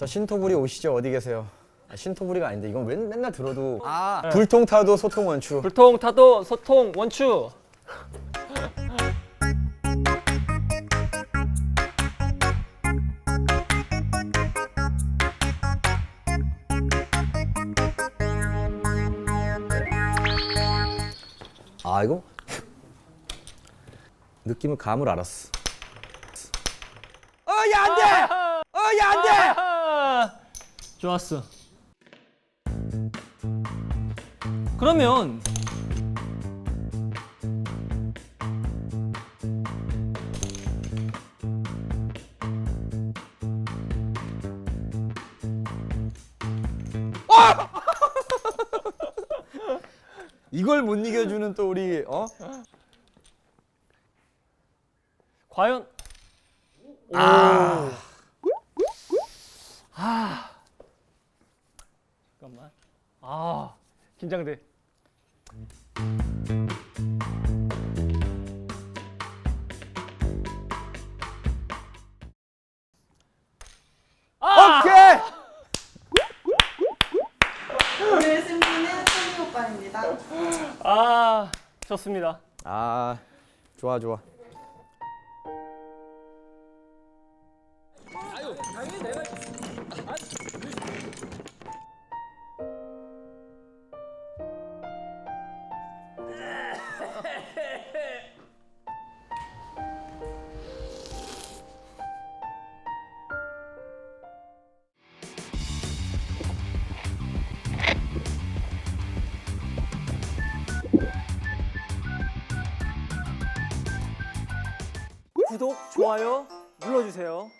저 신토부리 오시죠 어디 계세요? 아, 신토부리가 아닌데 이건 맨, 맨날 들어도 아 불통 타도 소통 원추 불통 타도 소통 원추. 아 이거 느낌을 감을 알았어 어야 안돼 어야 안돼! 좋았어. 그러면 이걸 못 이겨주는 또 우리 어 과연 아. 아. 잠깐만. 아, 긴장돼. 아! 오케이 오늘 승리는 토니 오빠입니다. 아, 좋습니다. 아 좋아 좋아 구독, 좋아요 눌러주세요.